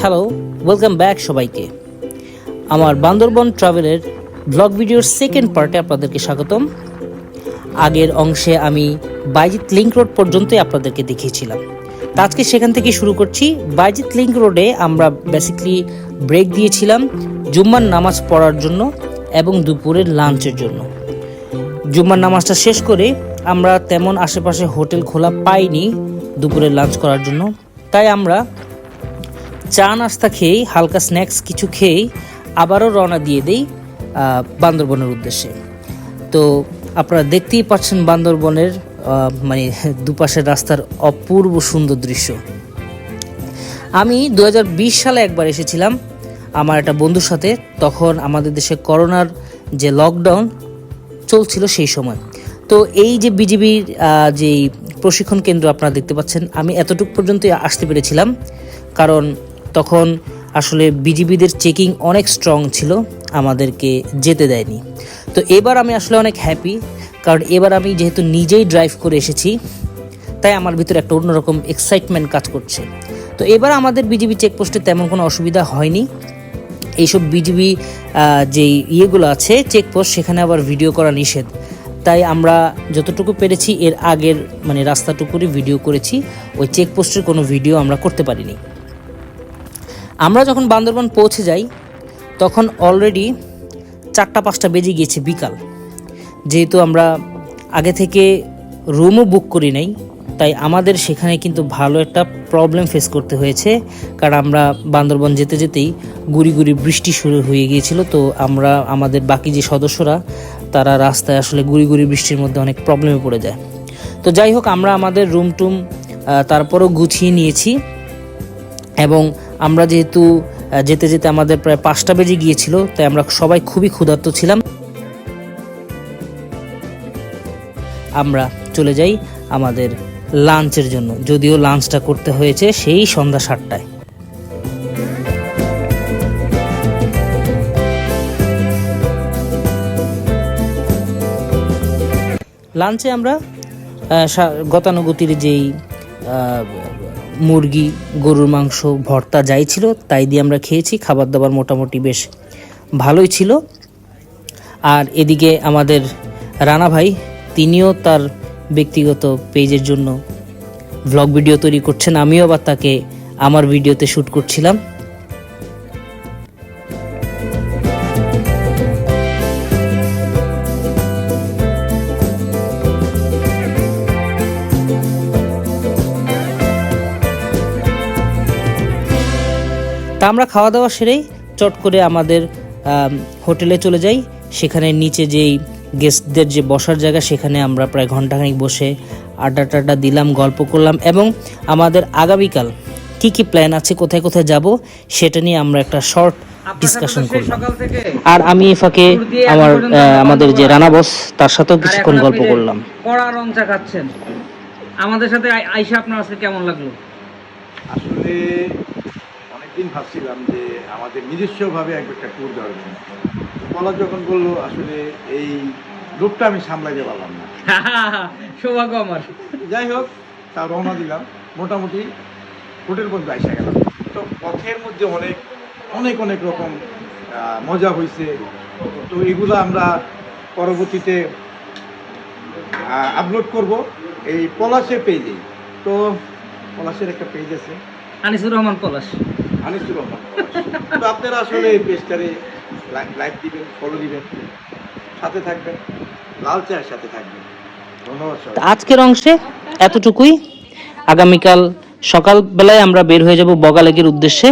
Hello welcome back সবাইকে। আমার বান্দরবন ট্রাভেলের ব্লগ ভিডিওর সেকেন্ড পার্টে আপনাদেরকে স্বাগতম। আগের অংশে আমি বাইজিৎ লিংক রোড পর্যন্তই আপনাদেরকে দেখিয়েছিলাম তো আজকে সেখান থেকে শুরু করছি। বাইজিৎ লিঙ্ক রোডে আমরা বেসিক্যালি ব্রেক দিয়েছিলাম, জুম্মার নামাজ পড়ার জন্য এবং দুপুরের লাঞ্চের জন্য। জুম্মার নামাজটা শেষ করে আমরা তেমন আশেপাশে হোটেল খোলা পাইনি দুপুরে লাঞ্চ করার জন্য। তাই আমরা চা নাস্তা খেয়েই, হালকা স্ন্যাক্স কিছু খেয়েই আবারও রওনা দিয়ে দেই বান্দরবনের উদ্দেশ্যে। তো আপনারা দেখতেই পাচ্ছেন বান্দরবনের মানে দুপাশের রাস্তার অপূর্ব সুন্দর দৃশ্য। আমি দু হাজার বিশ সালে একবার এসেছিলাম আমার একটা বন্ধুর সাথে, তখন আমাদের দেশে করোনার যে লকডাউন চলছিল সেই সময়। তো এই যে বিজিবির যেই প্রশিক্ষণ কেন্দ্র আপনারা দেখতে পাচ্ছেন, আমি এতটুকু পর্যন্তই আসতে পেরেছিলাম। কারণ তখন আসলে বিজিবিদের চেকিং অনেক স্ট্রং ছিল, আমাদেরকে যেতে দেয়নি। তো এবার আমি আসলে অনেক হ্যাপি কারণ এবার আমি যেহেতু নিজেই ড্রাইভ করে এসেছি, তাই আমার ভিতরে একটা অন্যরকম এক্সাইটমেন্ট কাজ করছে। তো এবার আমাদের বিজিবি চেকপোস্টে তেমন কোনো অসুবিধা হয়নি। এইসব বিজিবি যে ইয়েগুলো আছে চেকপোস্ট সেখানে আবার ভিডিও করা নিষেধ। তাই আমরা যতটুকু পেরেছি, এর আগের মানে রাস্তাটুকুরই ভিডিও করেছি। ওই চেকপোস্টের কোনো ভিডিও আমরা করতে পারিনি। আমরা যখন বান্দরবান পৌঁছে যাই, তখন অলরেডি চারটা, পাঁচটা বেজে গিয়েছে বিকাল। যেহেতু আমরা আগে থেকে রুমও বুক করি নাই তাই আমাদের সেখানে কিন্তু ভালো একটা প্রবলেম ফেস করতে হয়েছে। কারণ আমরা বান্দরবন যেতে যেতেই গুড়ি গুড়ি বৃষ্টি শুরু হয়ে গিয়েছিল, তো আমরা, আমাদের বাকি যে সদস্যরা, তারা রাস্তায় আসলে গুড়ি গুড়ি বৃষ্টির মধ্যে অনেক প্রবলেমে পড়ে যায়। তো যাই হোক, আমরা আমাদের রুম টুম তারপরও গুছিয়ে নিয়েছি এবং আমরা যেহেতু যেতে যেতে আমাদের প্রায় পাঁচটা বেজে গিয়েছিল, তাই আমরা সবাই খুবই ক্ষুধার্ত ছিলাম। আমরা চলে যাই। আমাদের লাঞ্চের জন্য। যদিও লাঞ্চটা করতে হয়েছে সেই সন্ধ্যা সাতটায়। লাঞ্চে আমরা গতানুগতির যেই মুরগি, গরুর মাংস, ভর্তা যাই ছিল, তাই দিয়ে আমরা খেয়েছি। খাবার দাবার মোটামুটি বেশ ভালোই ছিল। আর এদিকে আমাদের রানা ভাই, তিনিও তার ব্যক্তিগত পেজের জন্য ভ্লগ ভিডিও তৈরি করছেন আমিও আবার তাকে আমার ভিডিওতে শ্যুট করছিলাম। তা আমরা খাওয়া দাওয়া সেরেই চট করে আমাদের আম, হোটেলে চলে যাই। সেখানে নিচে যেই গেস্টদের যে বসার জায়গা সেখানে আমরা প্রায় ঘন্টাখানিক বসে আড্ডা টাড্ডা দিলাম গল্প করলাম এবং আমাদের আগামীকাল কি কি প্ল্যান আছে কোথায় কোথায় যাব সেটা নিয়ে আমরা একটা শর্ট ডিসকাশন করলাম। আর আমি ফাঁকে আমার আমাদের যে রানা বস তার সাথেও কিছুক্ষণ গল্প করলাম। কড়া রং চা খাচ্ছেন আমাদের সাথে আই- আইসা আপনার আজকে কেমন লাগল? আসলে অনেকদিন ভাবছিলাম যে আমাদের নিজস্বভাবে একটা ট্যুর দেওয়ার জন্য। বলা যখন বলল আসলে এই রূপটা আমি সামলাইতে পারলাম না। সৌভাগ্য আমার। যাই হোক তা রওনা দিলাম। মোটামুটি হোটেল পর্যন্ত আইসা গেলাম। তো পথের মধ্যে অনেক অনেক অনেক রকম মজা হয়েছে তো এগুলো আমরা পরবর্তীতে আপলোড করব এই পলাশের পেজে তো পলাশের একটা পেজ আছে। আনিসুর রহমান পলাশ। আনিসুর রহমান পলাশ। তো আপনারা আসলে এই পেজটারে লাইক দিবেন ফলো দিবেন। সাথে থাকবেন, লাল চায়ের সাথে থাকবেন। ধন্যবাদ আজকের অংশে এতটুকুই। আগামীকাল সকালবেলায় আমরা বের হয়ে যাব বগালেকের উদ্দেশ্যে।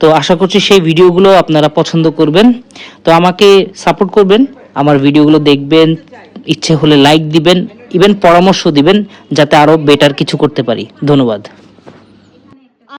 তো আশা করছি সেই ভিডিওগুলো আপনারা পছন্দ করবেন। তো আমাকে সাপোর্ট করবেন, আমার ভিডিওগুলো দেখবেন, ইচ্ছে হলে লাইক দিবেন, ইভেন পরামর্শ দিবেন, যাতে আরও বেটার কিছু করতে পারি। ধন্যবাদ।